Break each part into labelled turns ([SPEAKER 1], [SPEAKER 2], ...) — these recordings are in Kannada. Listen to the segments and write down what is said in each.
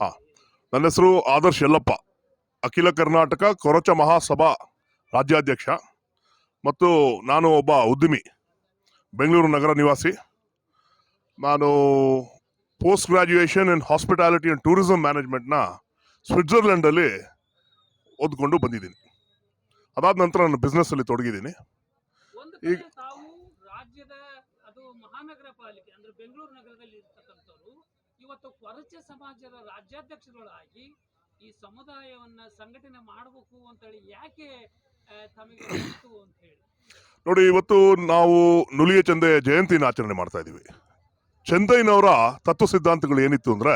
[SPEAKER 1] ಹಾ. ನನ್ನ ಹೆಸರು ಆದರ್ಶ್ ಯಲ್ಲಪ್ಪ. ಅಖಿಲ ಕರ್ನಾಟಕ ಕೊರಚ ಮಹಾಸಭಾ ರಾಜ್ಯಾಧ್ಯಕ್ಷ ಮತ್ತು ನಾನು ಒಬ್ಬ ಉದ್ಯಮಿ ಬೆಂಗಳೂರು ನಗರ ನಿವಾಸಿ. ನಾನು post graduation in hospitality and tourism ಮ್ಯಾನೇಜ್ಮೆಂಟ್ನ ಸ್ವಿಟ್ಜರ್ಲೆಂಡಲ್ಲಿ ಓದ್ಕೊಂಡು ಬಂದಿದ್ದೀನಿ. ಅದಾದ ನಂತರ ನಾನು ಬಿಸ್ನೆಸ್ಸಲ್ಲಿ ತೊಡಗಿದ್ದೀನಿ. ಈಗ-
[SPEAKER 2] ರಾಜ್ಯದ ಅದು ಮಹಾನಗರ ಪಾಲಿಕೆ ಅಂದ್ರೆ ಬೆಂಗಳೂರು ನಗರದಲ್ಲಿ ಇವತ್ತು ಕೊರಚ ಸಮಾಜದ ರಾಜ್ಯಾಧ್ಯಕ್ಷರುಗಳಾಗಿ ಈ ಸಮುದಾಯವನ್ನ ಸಂಘಟನೆ ಮಾಡಬೇಕು ಅಂತೇಳಿ ಯಾಕೆ ಅಂತ ಹೇಳಿ.
[SPEAKER 1] ನೋಡಿ, ಇವತ್ತು ನಾವು ನುಲಿಯ ಚಂದೆ ಜಯಂತಿನ ಆಚರಣೆ ಮಾಡ್ತಾ ಇದ್ದೀವಿ ಚಂದಯ್ಯನವರ ತತ್ವ ಸಿದ್ಧಾಂತಗಳು ಏನಿತ್ತು ಅಂದ್ರೆ,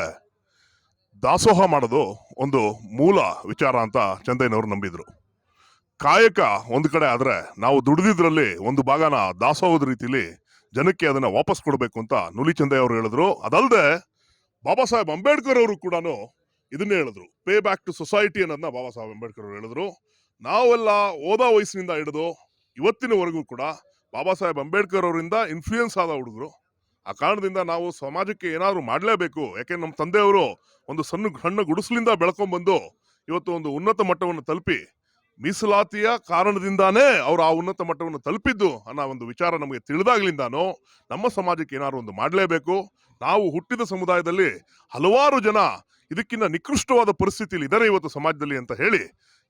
[SPEAKER 1] ದಾಸೋಹ ಮಾಡೋದು ಒಂದು ಮೂಲ ವಿಚಾರ ಅಂತ ಚಂದಯ್ಯನವರು ನಂಬಿದ್ರು. ಕಾಯಕ ಒಂದು ಕಡೆ ಆದರೆ ನಾವು ದುಡಿದಿದ್ರಲ್ಲಿ ಒಂದು ಭಾಗನ ದಾಸೋಹದ ರೀತಿಲಿ ಜನಕ್ಕೆ ಅದನ್ನ ವಾಪಸ್ ಕೊಡಬೇಕು ಅಂತ ನುಲಿ ಚಂದಯ್ಯ ಅವರು ಹೇಳಿದ್ರು. ಅದಲ್ಲದೆ ಬಾಬಾ ಸಾಹೇಬ್ ಅಂಬೇಡ್ಕರ್ ಅವರು ಕೂಡ ಇದನ್ನೇ ಹೇಳಿದ್ರು. ಪೇ ಬ್ಯಾಕ್ ಟು ಸೊಸೈಟಿ ಅನ್ನೋದನ್ನ ಬಾಬಾ ಸಾಹೇಬ್ ಅಂಬೇಡ್ಕರ್ ಅವರು ಹೇಳಿದ್ರು. ನಾವೆಲ್ಲ ಓದ ವಯಸ್ಸಿನಿಂದ ಹಿಡಿದು ಇವತ್ತಿನವರೆಗೂ ಕೂಡ ಬಾಬಾ ಸಾಹೇಬ್ ಅಂಬೇಡ್ಕರ್ ಅವರಿಂದ ಇನ್ಫ್ಲೂಯೆನ್ಸ್ ಆದ ಹುಡುಗರು. ಆ ಕಾರಣದಿಂದ ನಾವು ಸಮಾಜಕ್ಕೆ ಏನಾದರೂ ಮಾಡಲೇಬೇಕು. ಯಾಕೆ ನಮ್ಮ ತಂದೆಯವರು ಒಂದು ಸಣ್ಣ ಸಣ್ಣ ಗುಡಿಸಲಿಂದ ಬೆಳ್ಕೊಂಡ್ಬಂದು ಇವತ್ತು ಒಂದು ಉನ್ನತ ಮಟ್ಟವನ್ನು ತಲುಪಿ ಮೀಸಲಾತಿಯ ಕಾರಣದಿಂದಾನೇ ಅವರು ಆ ಉನ್ನತ ಮಟ್ಟವನ್ನು ತಲುಪಿದ್ದು ಅನ್ನೋ ಒಂದು ವಿಚಾರ ನಮಗೆ ತಿಳಿದಾಗ್ಲಿಂದಾನು ನಮ್ಮ ಸಮಾಜಕ್ಕೆ ಏನಾದ್ರು ಒಂದು ಮಾಡಲೇಬೇಕು. ನಾವು ಹುಟ್ಟಿದ ಸಮುದಾಯದಲ್ಲಿ ಹಲವಾರು ಜನ ಇದಕ್ಕಿಂತ ನಿಕೃಷ್ಟವಾದ ಪರಿಸ್ಥಿತಿಯಲ್ಲಿ ಇದ್ದಾರೆ ಇವತ್ತು ಸಮಾಜದಲ್ಲಿ ಅಂತ ಹೇಳಿ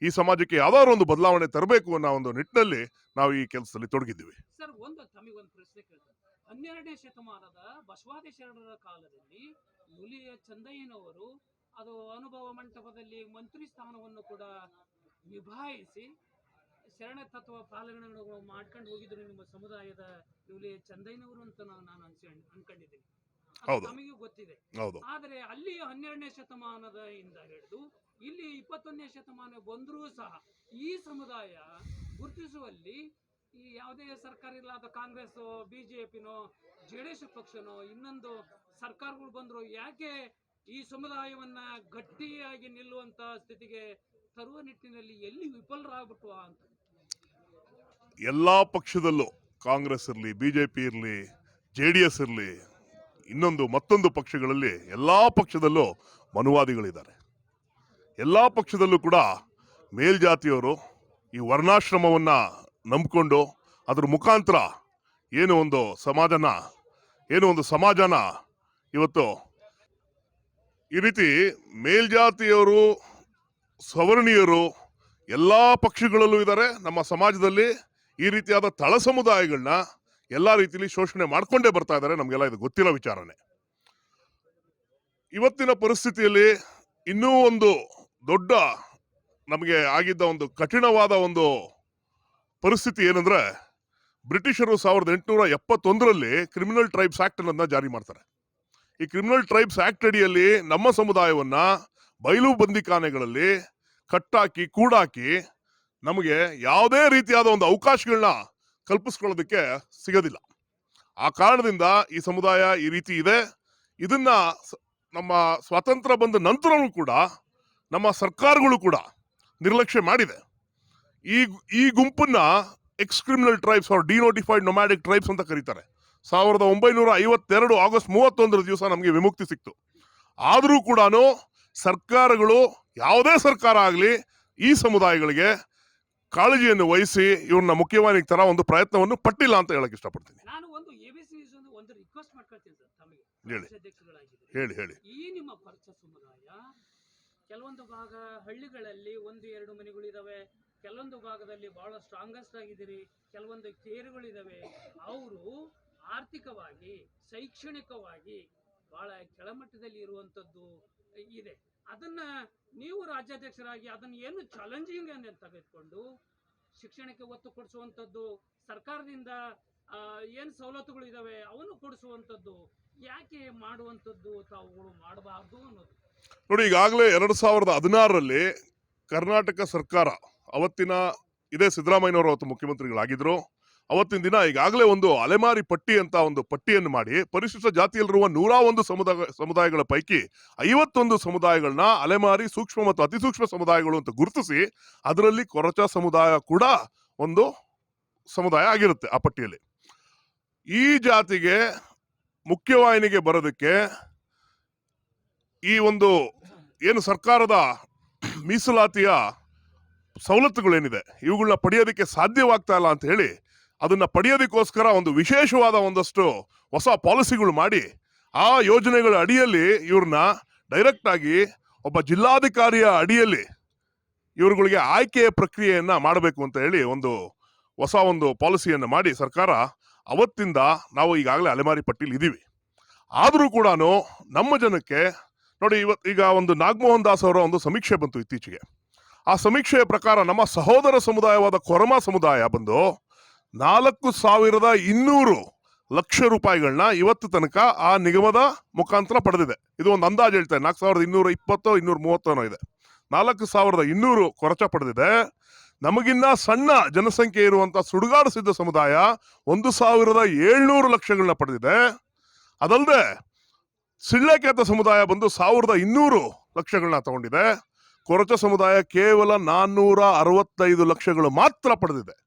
[SPEAKER 1] ಈ ಸಮಾಜಕ್ಕೆ ಯಾವ್ದಾದ್ರು ಒಂದು ಬದಲಾವಣೆ ತರಬೇಕು ಅನ್ನೋ ಒಂದು ನಿಟ್ಟಿನಲ್ಲಿ ನಾವು ಈ ಕೆಲಸದಲ್ಲಿ ತೊಡಗಿದ್ದೀವಿ.
[SPEAKER 2] ಸರ್, ಒಂದು ತಮಗೊಂದು ಪ್ರಶ್ನೆ ಕೇಳ್ತಾರೆ ಹನ್ನೆರಡನೇ ಶತಮಾನದ ಬಸವಾದಿ ಶರಣರ ಕಾಲದಲ್ಲಿ ಮುಲಿಯ ಚಂದಯ್ಯನವರು ಅದು ಅನುಭವ ಮಂಟಪದಲ್ಲಿ ಮಂತ್ರಿ ಸ್ಥಾನವನ್ನು ಕೂಡ ನಿಭಾಯಿಸಿ ಶರಣ ತತ್ವ ಪಾಲನೆ ಮಾಡ್ಕೊಂಡು ಹೋಗಿದ್ರು ನಿಮ್ಮ ಸಮುದಾಯದ ಮುಲಿಯ ಚಂದಯ್ಯನವರು ಅಂತ ನಾನು ಅನ್ಸ್ಕೊಂಡ್- ಅನ್ಕೊಂಡಿದ್ದೀನಿ.
[SPEAKER 1] ಹೌದು.
[SPEAKER 2] ಗೊತ್ತಿದೆ.
[SPEAKER 1] ಹೌದು.
[SPEAKER 2] ಆದರೆ ಅಲ್ಲಿ ಹನ್ನೆರಡನೇ ಶತಮಾನದ ಇಂದ ಹಿಡಿದು ಇಲ್ಲಿ ಇಪ್ಪತ್ತೊಂದನೇ ಶತಮಾನ ಬಂದರೂ ಸಹ ಈ ಸಮುದಾಯ ಗುರುತಿಸುವಲ್ಲಿ ಈ ಯಾವುದೇ ಸರ್ಕಾರ ಇಲ್ಲದ ಕಾಂಗ್ರೆಸ್ ಬಿಜೆಪಿನೋ ಜೆ ಡಿ ಎಸ್ ಪಕ್ಷನೋ ಇನ್ನೊಂದು ಸರ್ಕಾರಗಳು ಬಂದ್ರು ಯಾಕೆ ಈ ಸಮುದಾಯವನ್ನ ಗಟ್ಟಿಯಾಗಿ ನಿಲ್ಲುವಂತ ಸ್ಥಿತಿಗೆ ತರುವ ನಿಟ್ಟಿನಲ್ಲಿ ಎಲ್ಲಿ ವಿಫಲರಾಗ್ಬಿಟ್ವಾ ಅಂತ.
[SPEAKER 1] ಎಲ್ಲಾ ಪಕ್ಷದಲ್ಲೂ ಕಾಂಗ್ರೆಸ್ ಇರಲಿ ಬಿಜೆಪಿ ಇರಲಿ ಜೆ ಡಿ ಎಸ್ ಇರಲಿ ಇನ್ನೊಂದು ಮತ್ತೊಂದು ಪಕ್ಷಗಳಲ್ಲಿ ಎಲ್ಲ ಪಕ್ಷದಲ್ಲೂ ಮನುವಾದಿಗಳಿದ್ದಾರೆ. ಎಲ್ಲ ಪಕ್ಷದಲ್ಲೂ ಕೂಡ ಮೇಲ್ಜಾತಿಯವರು ಈ ವರ್ಣಾಶ್ರಮವನ್ನು ನಂಬಿಕೊಂಡು ಅದ್ರ ಮುಖಾಂತರ ಏನು ಒಂದು ಸಮಾಜನ, ಏನು ಒಂದು ಸಮಾಜನ ಇವತ್ತು ಈ ರೀತಿ ಮೇಲ್ಜಾತಿಯವರು, ಸವರ್ಣೀಯರು ಎಲ್ಲ ಪಕ್ಷಗಳಲ್ಲೂ ಇದ್ದಾರೆ. ನಮ್ಮ ಸಮಾಜದಲ್ಲಿ ಈ ರೀತಿಯಾದ ತಳ ಸಮುದಾಯಗಳನ್ನ ಎಲ್ಲಾ ರೀತಿಲಿ ಶೋಷಣೆ ಮಾಡ್ಕೊಂಡೇ ಬರ್ತಾ ಇದ್ದಾರೆ ನಮಗೆಲ್ಲ ಇದು ಗೊತ್ತಿರೋ ವಿಚಾರನೆ. ಇವತ್ತಿನ ಪರಿಸ್ಥಿತಿಯಲ್ಲಿ ಇನ್ನೂ ಒಂದು ದೊಡ್ಡ ನಮಗೆ ಆಗಿದ್ದ ಒಂದು ಕಠಿಣವಾದ ಒಂದು ಪರಿಸ್ಥಿತಿ ಏನಂದ್ರೆ, ಬ್ರಿಟಿಷರು ಸಾವಿರದ ಎಂಟುನೂರ ಎಪ್ಪತ್ತೊಂದರಲ್ಲಿ ಕ್ರಿಮಿನಲ್ ಟ್ರೈಬ್ಸ್ ಆಕ್ಟ್ ಅನ್ನೋದನ್ನ ಜಾರಿ ಮಾಡ್ತಾರೆ. ಈ ಕ್ರಿಮಿನಲ್ ಟ್ರೈಬ್ಸ್ ಆಕ್ಟ್ ಅಡಿಯಲ್ಲಿ ನಮ್ಮ ಸಮುದಾಯವನ್ನ ಬಯಲು ಬಂದಿಖಾನೆಗಳಲ್ಲಿ ಕಟ್ಟಾಕಿ, ಕೂಡಾಕಿ ನಮಗೆ ಯಾವುದೇ ರೀತಿಯಾದ ಒಂದು ಅವಕಾಶಗಳನ್ನ ಕಲ್ಪಿಸ್ಕೊಳ್ಳೋದಕ್ಕೆ ಸಿಗೋದಿಲ್ಲ. ಆ ಕಾರಣದಿಂದ ಈ ಸಮುದಾಯ ಈ ರೀತಿ ಇದೆ. ಇದನ್ನ ನಮ್ಮ ಸ್ವಾತಂತ್ರ್ಯ ಬಂದ ನಂತರವೂ ಕೂಡ ನಮ್ಮ ಸರ್ಕಾರಗಳು ಕೂಡ ನಿರ್ಲಕ್ಷ್ಯ ಮಾಡಿದೆ. ಈ ಈ ಗುಂಪನ್ನ ex criminal tribes or denotified nomadic tribes ಅಂತ ಕರೀತಾರೆ. ಸಾವಿರದ ಒಂಬೈನೂರ ಐವತ್ತೆರಡು ಆಗಸ್ಟ್ ಮೂವತ್ತೊಂದರ ದಿವಸ ನಮಗೆ ವಿಮುಕ್ತಿ ಸಿಕ್ತು. ಆದರೂ ಕೂಡ ಸರ್ಕಾರಗಳು, ಯಾವುದೇ ಸರ್ಕಾರ ಆಗಲಿ ಈ ಸಮುದಾಯಗಳಿಗೆ ಕಾಳಜಿಯನ್ನು ವಹಿಸಿ ಇವ್ರನ್ನ ಮುಖ್ಯವಾಹಿನಿಗೆ ತರ ಒಂದು ಪ್ರಯತ್ನವನ್ನು ಪಟ್ಟಿಲ್ಲ ಅಂತ ಹೇಳಕ್ ಇಷ್ಟಪಡ್ತೀನಿ.
[SPEAKER 2] ನಾನು ಒಂದು ಎ ಬಿ ಸಿ ಒಂದು ರಿಕ್ವೆಸ್ಟ್ ಮಾಡ್ಕೊಳ್ತೀನಿ ಸರ್ ತಮಗೆ.
[SPEAKER 1] ಹೇಳಿ. ಹೇಳಿ ಹೇಳಿ.
[SPEAKER 2] ಈ ನಿಮ್ಮ ಪರಿಚ ಸಮುದಾಯ ಕೆಲವೊಂದು ಭಾಗ ಹಳ್ಳಿಗಳಲ್ಲಿ ಒಂದು ಎರಡು ಮನೆಗಳಿದಾವೆ ಕೆಲವೊಂದು ಭಾಗದಲ್ಲಿ ಬಹಳ ಸ್ಟ್ರಾಂಗೆಸ್ಟ್ ಆಗಿದ್ದೀರಿ. ಕೆಲವೊಂದು ಕೇರುಗಳಿದಾವೆ ಅವರು ಆರ್ಥಿಕವಾಗಿ ಶೈಕ್ಷಣಿಕವಾಗಿ ಬಹಳ ಕೆಳಮಟ್ಟದಲ್ಲಿ ಇರುವಂತದ್ದು ಇದೆ. ಅದನ್ನ ನೀವು ರಾಜ್ಯಾಧ್ಯಕ್ಷರಾಗಿ ಅದನ್ನ ಏನು ಚಾಲೆಂಜಿಂಗ್ ಅಂತ ತೆಗೆದುಕೊಂಡು ಶಿಕ್ಷಣಕ್ಕೆ ಒತ್ತು ಕೊಡಿಸುವಂಥದ್ದು, ಸರ್ಕಾರದಿಂದ ಏನು ಸವಲತ್ತುಗಳು ಇದಾವೆ ಅವನ್ನು ಕೊಡಿಸುವಂಥದ್ದು ಯಾಕೆ ಮಾಡುವಂಥದ್ದು ತಾವುಗಳು ಮಾಡಬಾರ್ದು ಅನ್ನೋದು.
[SPEAKER 1] ನೋಡಿ, ಈಗಾಗಲೇ ಎರಡು ಸಾವಿರದ ಹದಿನಾರರಲ್ಲಿ ಕರ್ನಾಟಕ ಸರ್ಕಾರ ಅವತ್ತಿನ ಇದೇ ಸಿದ್ದರಾಮಯ್ಯನವರು ಅವತ್ತು ಮುಖ್ಯಮಂತ್ರಿಗಳಾಗಿದ್ರು. ಅವತ್ತಿನ ದಿನ ಈಗಾಗಲೇ ಒಂದು ಅಲೆಮಾರಿ ಪಟ್ಟಿ ಅಂತ ಒಂದು ಪಟ್ಟಿಯನ್ನು ಮಾಡಿ ಪರಿಶಿಷ್ಟ ಜಾತಿಯಲ್ಲಿರುವ ನೂರ ಒಂದು ಸಮುದಾಯ ಸಮುದಾಯಗಳ ಪೈಕಿ ಐವತ್ತೊಂದು ಸಮುದಾಯಗಳನ್ನ ಅಲೆಮಾರಿ, ಸೂಕ್ಷ್ಮ ಮತ್ತು ಅತಿ ಸೂಕ್ಷ್ಮ ಸಮುದಾಯಗಳು ಅಂತ ಗುರುತಿಸಿ ಅದರಲ್ಲಿ ಕೊರಚ ಸಮುದಾಯ ಕೂಡ ಒಂದು ಸಮುದಾಯ ಆಗಿರುತ್ತೆ ಆ ಪಟ್ಟಿಯಲ್ಲಿ. ಈ ಜಾತಿಗೆ ಮುಖ್ಯವಾಹಿನಿಗೆ ಬರೋದಕ್ಕೆ ಈ ಒಂದು ಏನು ಸರ್ಕಾರದ ಮೀಸಲಾತಿಯ ಸವಲತ್ತುಗಳೇನಿದೆ, ಇವುಗಳನ್ನ ಪಡೆಯೋದಕ್ಕೆ ಸಾಧ್ಯವಾಗ್ತಾ ಇಲ್ಲ ಅಂತ ಹೇಳಿ ಅದನ್ನ ಪಡೆಯೋದಕ್ಕೋಸ್ಕರ ಒಂದು ವಿಶೇಷವಾದ ಒಂದಷ್ಟು ಹೊಸ ಪಾಲಿಸಿಗಳು ಮಾಡಿ ಆ ಯೋಜನೆಗಳ ಅಡಿಯಲ್ಲಿ ಇವ್ರನ್ನ ಡೈರೆಕ್ಟ್ ಆಗಿ ಒಬ್ಬ ಜಿಲ್ಲಾಧಿಕಾರಿಯ ಅಡಿಯಲ್ಲಿ ಇವರುಗಳಿಗೆ ಆಯ್ಕೆಯ ಪ್ರಕ್ರಿಯೆಯನ್ನ ಮಾಡಬೇಕು ಅಂತ ಹೇಳಿ ಒಂದು ಹೊಸ ಒಂದು ಪಾಲಿಸಿಯನ್ನು ಮಾಡಿ ಸರ್ಕಾರ ಅವತ್ತಿಂದ ನಾವು ಈಗಾಗಲೇ ಅಲೆಮಾರಿ ಪಟ್ಟಿಲಿ ಇದ್ದೀವಿ ಆದರೂ ಕೂಡ ನಮ್ಮ ಜನಕ್ಕೆ ನೋಡಿ ಇವತ್ತು ಈಗ ಒಂದು ನಾಗಮೋಹನ್ ದಾಸ್ ಅವರ ಒಂದು ಸಮೀಕ್ಷೆ ಬಂತು ಇತ್ತೀಚೆಗೆ. ಆ ಸಮೀಕ್ಷೆಯ ಪ್ರಕಾರ ನಮ್ಮ ಸಹೋದರ ಸಮುದಾಯವಾದ ಕೊರಮ ಸಮುದಾಯ ಬಂದು ನಾಲ್ಕು ಸಾವಿರದ ಇನ್ನೂರು ಲಕ್ಷ ರೂಪಾಯಿಗಳನ್ನ ಇವತ್ತು ತನಕ ಆ ನಿಗಮದ ಮುಖಾಂತರ ಪಡೆದಿದೆ. ಇದು ಒಂದು ಅಂದಾಜು ಹೇಳ್ತಾರೆ ನಾಲ್ಕು ಸಾವಿರದ ಇನ್ನೂರ ಇಪ್ಪತ್ತೋ, ಇನ್ನೂರ ಮೂವತ್ತೋನೋ ಇದೆ. ನಾಲ್ಕು ಸಾವಿರದ ಇನ್ನೂರು ಕೊರಚ ಪಡೆದಿದೆ. ನಮಗಿನ್ನ ಸಣ್ಣ ಜನಸಂಖ್ಯೆ ಇರುವಂತ ಸುಡುಗಾಡು ಸಿದ್ಧ ಸಮುದಾಯ ಒಂದು ಸಾವಿರದ ಏಳ್ನೂರು ಲಕ್ಷಗಳನ್ನ ಪಡೆದಿದೆ. ಅದಲ್ಲದೆ ಸಿಳ್ಳೆಕೇತ ಸಮುದಾಯ ಬಂದು ಸಾವಿರದ ಇನ್ನೂರು ಲಕ್ಷಗಳನ್ನ ತಗೊಂಡಿದೆ. ಕೊರಚ ಸಮುದಾಯ ಕೇವಲ ನಾನ್ನೂರ ಅರವತ್ತೈದು ಲಕ್ಷಗಳು ಮಾತ್ರ ಪಡೆದಿದೆ.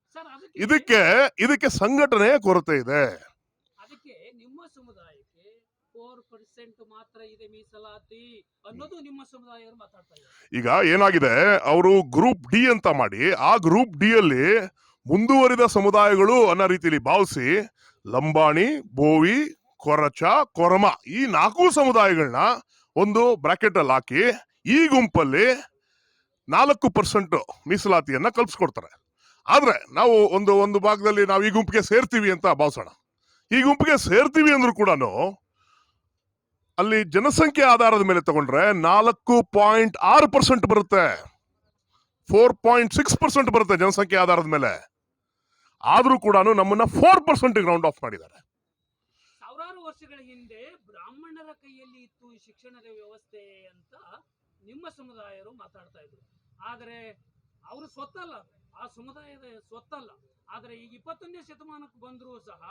[SPEAKER 1] ಇದಕ್ಕೆ ಇದಕ್ಕೆ ಸಂಘಟನೆಯ ಕೊರತೆ ಇದೆ.
[SPEAKER 2] ಅದಕ್ಕೆ ನಿಮ್ಮ ಸಮುದಾಯಕ್ಕೆ ಫೋರ್ ಪರ್ಸೆಂಟ್ ಮಾತ್ರ ಇದೆ ಮೀಸಲಾತಿ ಅನ್ನೋದು ನಿಮ್ಮ ಸಮುದಾಯವರು ಮಾತಾಡ್ತಾ ಇದ್ದಾರೆ.
[SPEAKER 1] ಈಗ ಏನಾಗಿದೆ ಅವರು ಗ್ರೂಪ್ ಡಿ ಅಂತ ಮಾಡಿ ಆ ಗ್ರೂಪ್ ಡಿ ಅಲ್ಲಿ ಮುಂದುವರಿದ ಸಮುದಾಯಗಳು ಅನ್ನೋ ರೀತಿಯಲ್ಲಿ ಭಾವಿಸಿ ಲಂಬಾಣಿ ಬೋವಿ ಕೊರಚ ಕೊರಮ ಈ ನಾಲ್ಕು ಸಮುದಾಯಗಳನ್ನ ಒಂದು ಬ್ರಾಕೆಟ್ ಅಲ್ಲಿ ಹಾಕಿ ಈ ಗುಂಪಲ್ಲಿ ನಾಲ್ಕು ಪರ್ಸೆಂಟ್ ಮೀಸಲಾತಿಯನ್ನ ಕಲ್ಪಿಸ್ಕೊಡ್ತಾರೆ ಆದ್ರೆ ನಾವು ಒಂದು ಒಂದು ಭಾಗದಲ್ಲಿ ನಾವು ಈ ಗುಂಪಿಗೆ ಸೇರ್ತೀವಿ ಅಂತ ಭಾವಿಸೋಣ. ಈ ಗುಂಪಿಗೆ ಸೇರ್ತೀವಿ ಅಂದ್ರೂ ಕೂಡ ಅಲ್ಲಿ ಜನಸಂಖ್ಯೆ ಆಧಾರದ ಮೇಲೆ ತಗೊಂಡ್ರೆ ನಾಲ್ಕು ಪಾಯಿಂಟ್ ಆರು ಪರ್ಸೆಂಟ್ ಬರುತ್ತೆ. ಫೋರ್ ಪಾಯಿಂಟ್ ಸಿಕ್ಸ್ ಪರ್ಸೆಂಟ್ ಬರುತ್ತೆ ಜನಸಂಖ್ಯೆ ಆಧಾರದ ಮೇಲೆ. ಆದ್ರೂ ಕೂಡ ನಮ್ಮನ್ನ ಫೋರ್ ಪರ್ಸೆಂಟ್ ಗ್ರೌಂಡ್ ಆಫ್ ಮಾಡಿದ್ದಾರೆ.
[SPEAKER 2] ಸಾವಿರಾರು ವರ್ಷಗಳ ಹಿಂದೆ ಬ್ರಾಹ್ಮಣರ ಕೈಯಲ್ಲಿ ಇತ್ತು ಈ ಶಿಕ್ಷಣದ ವ್ಯವಸ್ಥೆ ಅಂತ ನಿಮ್ಮ ಸಮುದಾಯರು ಮಾತಾಡ್ತಾ ಇದ್ರು. ಆದರೆ ಅವರು ಸ್ವತ್ತಲ್ಲ. ಆ ಸಮುದಾಯದ ಸ್ವತ್ತಲ್ಲ. ಆದರೆ ಈಗ ಇಪ್ಪತ್ತೊಂದನೇ ಶತಮಾನಕ್ಕೆ ಬಂದರೂ ಸಹ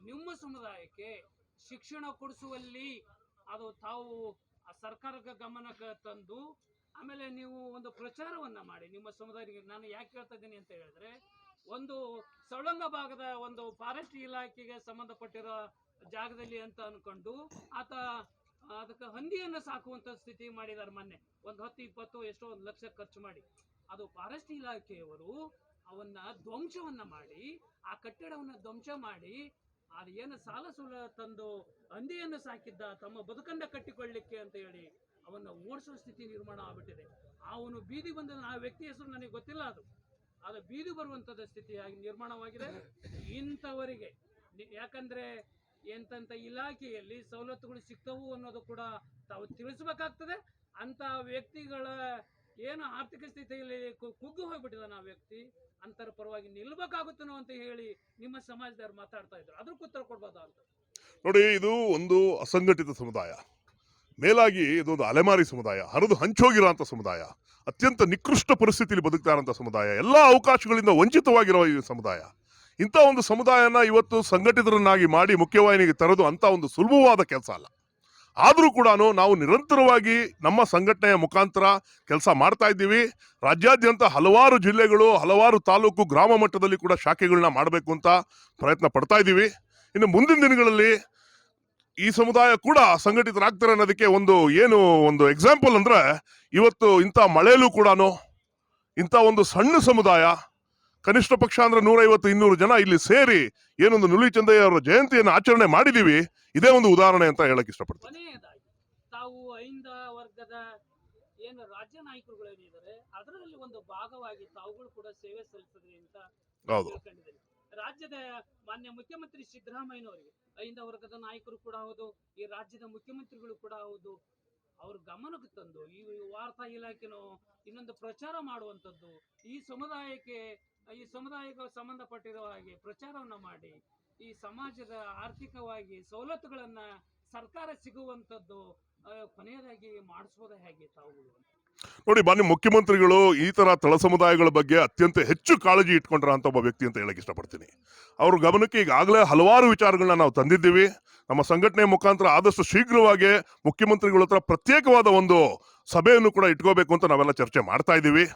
[SPEAKER 2] ನಿಮ್ಮ ಸಮುದಾಯಕ್ಕೆ ಶಿಕ್ಷಣ ಕೊಡಿಸುವಲ್ಲಿ ಅದು ತಾವು ಆ ಸರ್ಕಾರಕ್ಕೆ ಗಮನಕ್ಕೆ ತಂದು ಆಮೇಲೆ ನೀವು ಒಂದು ಪ್ರಚಾರವನ್ನ ಮಾಡಿ ನಿಮ್ಮ ಸಮುದಾಯಕ್ಕೆ. ನಾನು ಯಾಕೆ ಹೇಳ್ತಾ ಇದ್ದೀನಿ ಅಂತ ಹೇಳಿದ್ರೆ, ಒಂದು ಸೊಳಂಗ ಭಾಗದ ಒಂದು ಫಾರೆಸ್ಟ್ ಇಲಾಖೆಗೆ ಸಂಬಂಧಪಟ್ಟಿರೋ ಜಾಗದಲ್ಲಿ ಅಂತ ಅನ್ಕೊಂಡು ಆತ ಅದಕ್ಕೆ ಹಂದಿಯನ್ನು ಸಾಕುವಂತ ಸ್ಥಿತಿ ಮಾಡಿದ್ದಾರೆ ಮೊನ್ನೆ. ಒಂದು ಹತ್ತು, ಇಪ್ಪತ್ತು ಎಷ್ಟೋ ಒಂದು ಲಕ್ಷ ಖರ್ಚು ಮಾಡಿ. ಅದು ಫಾರೆಸ್ಟ್ ಇಲಾಖೆಯವರು ಅವನ್ನ ಧ್ವಂಸವನ್ನ ಮಾಡಿ, ಆ ಕಟ್ಟಡವನ್ನ ಧ್ವಂಸ ಮಾಡಿ ಅದು ಏನು ಸಾಲ ಸುಲ ತಂದು ಹಂದಿಯನ್ನು ಸಾಕಿದ್ದ, ತಮ್ಮ ಬದುಕನ್ನ ಕಟ್ಟಿಕೊಳ್ಳಿಕ್ಕೆ ಅಂತ ಹೇಳಿ ಅವನ್ನ ಓಡಿಸೋ ಸ್ಥಿತಿ ನಿರ್ಮಾಣ ಆಗ್ಬಿಟ್ಟಿದೆ. ಅವನು ಬೀದಿ ಬಂದ ಆ ವ್ಯಕ್ತಿ ಹೆಸರು ನನಗೆ ಗೊತ್ತಿಲ್ಲ ಅದು. ಅದು ಬೀದಿ ಬರುವಂತದ ಸ್ಥಿತಿಯಾಗಿ ನಿರ್ಮಾಣವಾಗಿದೆ. ಇಂಥವರಿಗೆ, ಯಾಕಂದ್ರೆ ಎಂತಂತ ಇಲಾಖೆಯಲ್ಲಿ ಸವಲತ್ತುಗಳು ಸಿಗ್ತವು ಅನ್ನೋದು ಕೂಡ ತಾವು ತಿಳಿಸ್ಬೇಕಾಗ್ತದೆ. ಅಂತ ವ್ಯಕ್ತಿಗಳ ಏನು ಆರ್ಥಿಕ ಸ್ಥಿತಿಯಲ್ಲಿ ಕುಗ್ಗು ಹೋಗ್ಬಿಟ್ಟಿದ್ದಾನ ಆ ವ್ಯಕ್ತಿ, ಅಂತರ ಪರವಾಗಿ ನಿಲ್ಬೇಕಾಗುತ್ತನೋ ಅಂತ ಹೇಳಿ ನಿಮ್ಮ ಸಮಾಜದವ್ರು ಮಾತಾಡ್ತಾ ಇದ್ರು. ಅದಕ್ಕೆ ಉತ್ತರ ಕೊಡ್ಬೋದಾ ಅಂತ?
[SPEAKER 1] ನೋಡಿ, ಇದು ಒಂದು ಅಸಂಘಟಿತ ಸಮುದಾಯ. ಮೇಲಾಗಿ ಇದೊಂದು ಅಲೆಮಾರಿ ಸಮುದಾಯ, ಹರಿದು ಹಂಚೋಗಿರೋಂಥ ಸಮುದಾಯ, ಅತ್ಯಂತ ನಿಕೃಷ್ಟ ಪರಿಸ್ಥಿತಿಯಲ್ಲಿ ಬದುಕ್ತಾ ಇರೋಂಥ ಸಮುದಾಯ, ಎಲ್ಲ ಅವಕಾಶಗಳಿಂದ ವಂಚಿತವಾಗಿರೋ ಈ ಸಮುದಾಯ. ಇಂಥ ಒಂದು ಸಮುದಾಯನ ಇವತ್ತು ಸಂಘಟಿತರನ್ನಾಗಿ ಮಾಡಿ ಮುಖ್ಯವಾಹಿನಿಗೆ ತರೋದು ಅಂತ ಒಂದು ಸುಲಭವಾದ ಕೆಲಸ ಅಲ್ಲ. ಆದರೂ ಕೂಡ ನಾವು ನಿರಂತರವಾಗಿ ನಮ್ಮ ಸಂಘಟನೆಯ ಮುಖಾಂತರ ಕೆಲಸ ಮಾಡ್ತಾ ಇದ್ದೀವಿ. ರಾಜ್ಯಾದ್ಯಂತ ಹಲವಾರು ಜಿಲ್ಲೆಗಳು, ಹಲವಾರು ತಾಲೂಕು, ಗ್ರಾಮ ಮಟ್ಟದಲ್ಲಿ ಕೂಡ ಶಾಖೆಗಳನ್ನ ಮಾಡಬೇಕು ಅಂತ ಪ್ರಯತ್ನ ಪಡ್ತಾ ಇದ್ದೀವಿ. ಇನ್ನು ಮುಂದಿನ ದಿನಗಳಲ್ಲಿ ಈ ಸಮುದಾಯ ಕೂಡ ಸಂಘಟಿತರಾಗ್ತಾರೆ ಅನ್ನೋದಕ್ಕೆ ಒಂದು ಏನು ಒಂದು ಎಕ್ಸಾಂಪಲ್ ಅಂದರೆ ಇವತ್ತು ಇಂಥ ಮಳೆಯಲ್ಲೂ ಕೂಡ ಇಂಥ ಒಂದು ಸಣ್ಣ ಸಮುದಾಯ ಕನಿಷ್ಠ ಪಕ್ಷ ಅಂದ್ರೆ ನೂರೈವತ್ತು ಇನ್ನೂರು ಜನ ಇಲ್ಲಿ ಸೇರಿ ಏನೊಂದು ನುಲಿ ಚಂದಯ್ಯ ಅವರ ಜಯಂತಿಯನ್ನು ಆಚರಣೆ ಮಾಡಿದೀವಿ. ಇದೇ ಒಂದು ಉದಾಹರಣೆ ಅಂತ ಹೇಳಕ್ ಇಷ್ಟಪಡ್ತೀನಿ.
[SPEAKER 2] ತಾವು ಐಂದ ವರ್ಗದ ಏನು ರಾಜ್ಯ ನಾಯಕರುಗಳು ಏನಿದ್ದಾರೆ ಅದರಲ್ಲಿ ಒಂದು ಭಾಗವಾಗಿ ತಾವುಗಳು ಕೂಡ ಸೇವೆ ಸಲ್ಲಿಸಿದ್ರಿ ಅಂತ
[SPEAKER 1] ಹೌದು.
[SPEAKER 2] ರಾಜ್ಯದ ಮಾನ್ಯ ಮುಖ್ಯಮಂತ್ರಿ ಸಿದ್ದರಾಮಯ್ಯನವರಿಗೆ ಐಂದ ವರ್ಗದ ನಾಯಕರು ಕೂಡ ಹೌದು ಈ ರಾಜ್ಯದ ಮುಖ್ಯಮಂತ್ರಿಗಳು ಕೂಡ ಹೌದು ಅವ್ರ ಗಮನಕ್ಕೆ ತಂದು ಈ ವಾರ್ತಾ ಇಲಾಖೆನೋ ಇನ್ನೊಂದು ಪ್ರಚಾರ ಮಾಡುವಂಥದ್ದು ಈ ಸಮುದಾಯಕ್ಕೆ ಈ ಸಮುದಾಯಕ್ಕೆ ಸಂಬಂಧಪಟ್ಟಿರೋ ಹಾಗೆ ಪ್ರಚಾರವನ್ನ ಮಾಡಿ, ಈ ಸಮಾಜದ ಆರ್ಥಿಕವಾಗಿ ಸವಲತ್ತುಗಳನ್ನ ಸರ್ಕಾರ ಸಿಗುವಂಥದ್ದು ಕೊನೆಯದಾಗಿ ಮಾಡಿಸ್ಬೋದೇ ಹೇಗೆ ತಾವುಗಳು
[SPEAKER 1] ನೋಡಿ, ಮಾನ್ಯ ಮುಖ್ಯಮಂತ್ರಿಗಳು ಈ ತರ ತಳ ಸಮುದಾಯಗಳ ಬಗ್ಗೆ ಅತ್ಯಂತ ಹೆಚ್ಚು ಕಾಳಜಿ ಇಟ್ಕೊಂಡ್ರ ಅಂತ ಒಬ್ಬ ವ್ಯಕ್ತಿ ಅಂತ ಹೇಳಕ್ ಇಷ್ಟಪಡ್ತೀನಿ. ಅವ್ರ ಗಮನಕ್ಕೆ ಈಗಾಗಲೇ ಹಲವಾರು ವಿಚಾರಗಳನ್ನ ನಾವು ತಂದಿದ್ದೀವಿ. ನಮ್ಮ ಸಂಘಟನೆ ಮುಖಾಂತರ ಆದಷ್ಟು ಶೀಘ್ರವಾಗಿ ಮುಖ್ಯಮಂತ್ರಿಗಳ ಹತ್ರ ಪ್ರತ್ಯೇಕವಾದ ಒಂದು ಸಭೆಯನ್ನು ಕೂಡ ಇಟ್ಕೋಬೇಕು ಅಂತ ನಾವೆಲ್ಲ ಚರ್ಚೆ ಮಾಡ್ತಾ ಇದ್ದೀವಿ.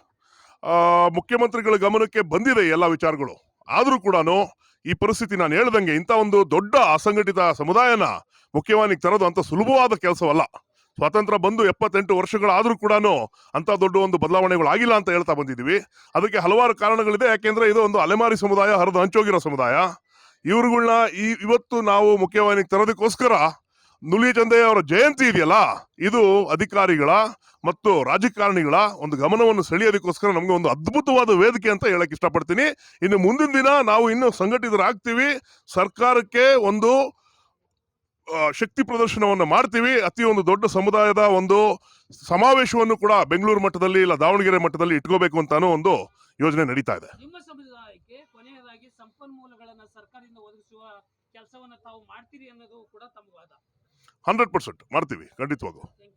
[SPEAKER 1] ಮುಖ್ಯಮಂತ್ರಿಗಳ ಗಮನಕ್ಕೆ ಬಂದಿದೆ ಎಲ್ಲ ವಿಚಾರಗಳು. ಆದರೂ ಕೂಡ ಈ ಪರಿಸ್ಥಿತಿ ನಾನು ಹೇಳ್ದಂಗೆ ಇಂಥ ಒಂದು ದೊಡ್ಡ ಅಸಂಘಟಿತ ಸಮುದಾಯನ ಮುಖ್ಯವಾಹಿನಿಗೆ ತರೋದು ಅಂತ ಸುಲಭವಾದ ಕೆಲಸವಲ್ಲ. ಸ್ವಾತಂತ್ರ್ಯ ಬಂದು ಎಪ್ಪತ್ತೆಂಟು ವರ್ಷಗಳಾದರೂ ಕೂಡ ಅಂತ ದೊಡ್ಡ ಒಂದು ಬದಲಾವಣೆಗಳು ಆಗಿಲ್ಲ ಅಂತ ಹೇಳ್ತಾ ಬಂದಿದ್ದೀವಿ. ಅದಕ್ಕೆ ಹಲವಾರು ಕಾರಣಗಳಿದೆ. ಯಾಕೆಂದ್ರೆ ಇದು ಒಂದು ಅಲೆಮಾರಿ ಸಮುದಾಯ, ಹರಿದು ಹಂಚೋಗಿರೋ ಸಮುದಾಯ. ಇವರುಗಳನ್ನ ಈ ಇವತ್ತು ನಾವು ಮುಖ್ಯವಾಹಿನಿಗೆ ತರೋದಕ್ಕೋಸ್ಕರ ನುಲಿ ಚಂದಯ್ಯ ಅವರ ಜಯಂತಿ ಇದೆಯಲ್ಲ, ಇದು ಅಧಿಕಾರಿಗಳ ಮತ್ತು ರಾಜಕಾರಣಿಗಳ ಒಂದು ಗಮನವನ್ನು ಸೆಳೆಯೋದಕ್ಕೋಸ್ಕರ ನಮಗೆ ಒಂದು ಅದ್ಭುತವಾದ ವೇದಿಕೆ ಅಂತ ಹೇಳಕ್ ಇಷ್ಟಪಡ್ತೀನಿ. ಇನ್ನು ಮುಂದಿನ ದಿನ ನಾವು ಇನ್ನೂ ಸಂಘಟಿತರಾಗ್ತೀವಿ. ಸರ್ಕಾರಕ್ಕೆ ಒಂದು ಶಕ್ತಿ ಪ್ರದರ್ಶನವನ್ನು ಮಾಡ್ತೀವಿ. ಅತಿ ಒಂದು ದೊಡ್ಡ ಸಮುದಾಯದ ಒಂದು ಸಮಾವೇಶವನ್ನು ಕೂಡ ಬೆಂಗಳೂರು ಮಟ್ಟದಲ್ಲಿ ಇಲ್ಲ ದಾವಣಗೆರೆ ಮಟ್ಟದಲ್ಲಿ ಇಟ್ಕೋಬೇಕು ಅಂತಾನೂ ಒಂದು ಯೋಜನೆ ನಡೀತಾ ಇದೆ.
[SPEAKER 2] ಸಂಪನ್ಮೂಲಗಳನ್ನ ಸರ್ಕಾರದಿಂದ ಒದಗಿಸುವ ಕೆಲಸವನ್ನು ತಾವು ಮಾಡ್ತೀರಿ ಅನ್ನೋದು ಕೂಡ ತಮ್ಮ
[SPEAKER 1] ಹಂಡ್ರೆಡ್ ಪರ್ಸೆಂಟ್ ಮಾಡ್ತೀವಿ ಖಂಡಿತವಾಗೂ.